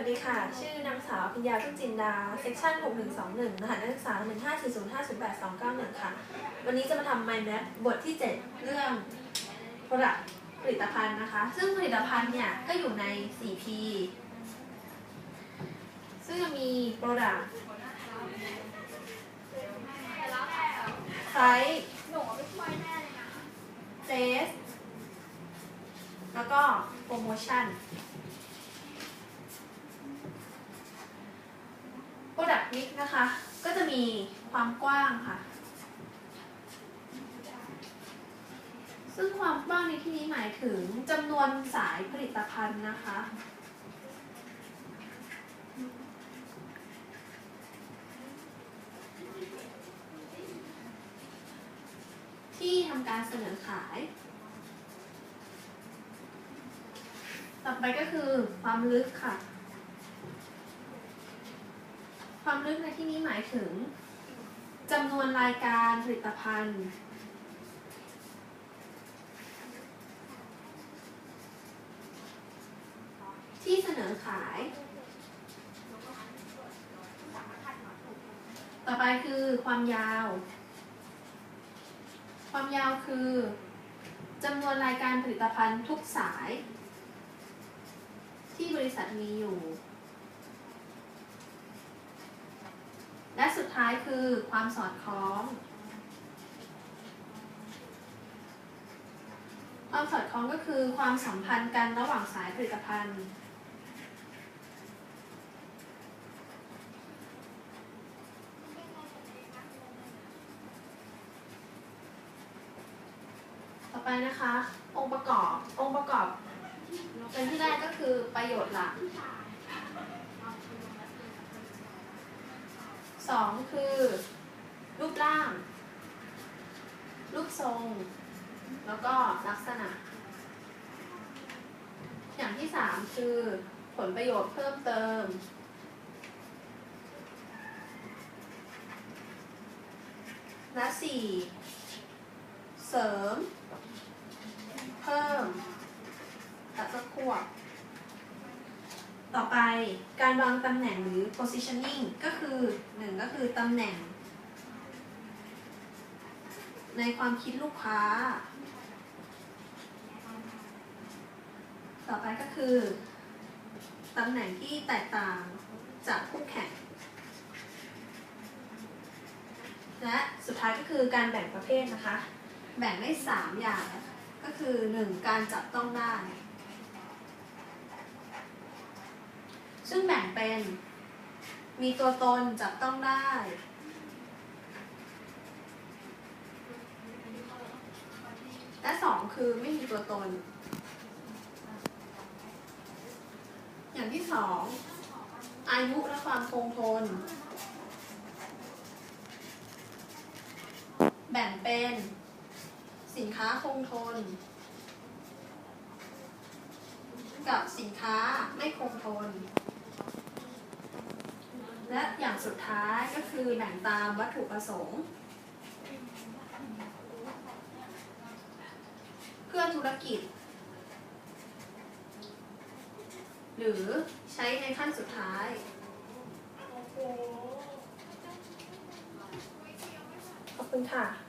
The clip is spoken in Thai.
วัสดีค่ะ ชื่อนางสาวพิญญาทุกจินดา เซกชัน6121รหัสนักศึกษา154050821ค่ะ วันนี้จะมาทำ mind map บทที่ 7 เรื่อง product ผลิตภัณฑ์นะคะ ซึ่งผลิตภัณฑ์เนี่ยก็อยู่ใน 4P ซึ่งจะมี product price หนูไม่ช่วยแม่เลยนะ face แล้วก็ promotion Product Mix นะคะ ก็จะมีความกว้างค่ะ ซึ่งความกว้างในที่นี้หมายถึงจำนวนสายผลิตภัณฑ์นะคะ ที่ทำการเสนอขาย ต่อไปก็คือความลึกค่ะ ความลึกในที่นี้หมายถึงจำนวนรายการผลิตภัณฑ์ ที่เสนอขาย ต่อไปคือความยาว ความยาวคือจำนวนรายการผลิตภัณฑ์ทุกสาย ที่บริษัทมีอยู่ และสุด ท้ายคือความสอดคล้อง ความสอดคล้องก็คือความสัมพันธ์กันระหว่างสายผลิตภัณฑ์ ต่อไปนะคะ องค์ประกอบ องค์ประกอบ เป็นที่แรกก็คือประโยชน์หลัก สองคือ รูปร่าง รูปทรง แล้วก็ลักษณะ อย่างที่สามคือผลประโยชน์เพิ่มเติม และสี่เสริม เพิ่มตัดตะควบ ต่อไป การวางตำแหน่งหรือ positioning ก็คือหนึ่งก็คือตำแหน่ง ในความคิดลูกค้า ต่อไปก็คือตำแหน่งที่แตกต่างจากคู่แข่ง และสุดท้ายก็คือการแบ่งประเภทนะคะ แบ่งได้ 3 อย่าง ก็คือ 1. การจับต้องได้ ซึ่งแบ่งเป็น มีตัวตนจับต้องได้ และสองคือไม่มีตัวตน อย่างที่สองอายุและความคงทน แบ่งเป็นสินค้าคงทน กับสินค้าไม่คงทน และอย่างสุดท้ายก็คือแบ่งตามวัตถุประสงค์ เพื่อธุรกิจ หรือใช้ในขั้นสุดท้ายขอบคุณค่ะ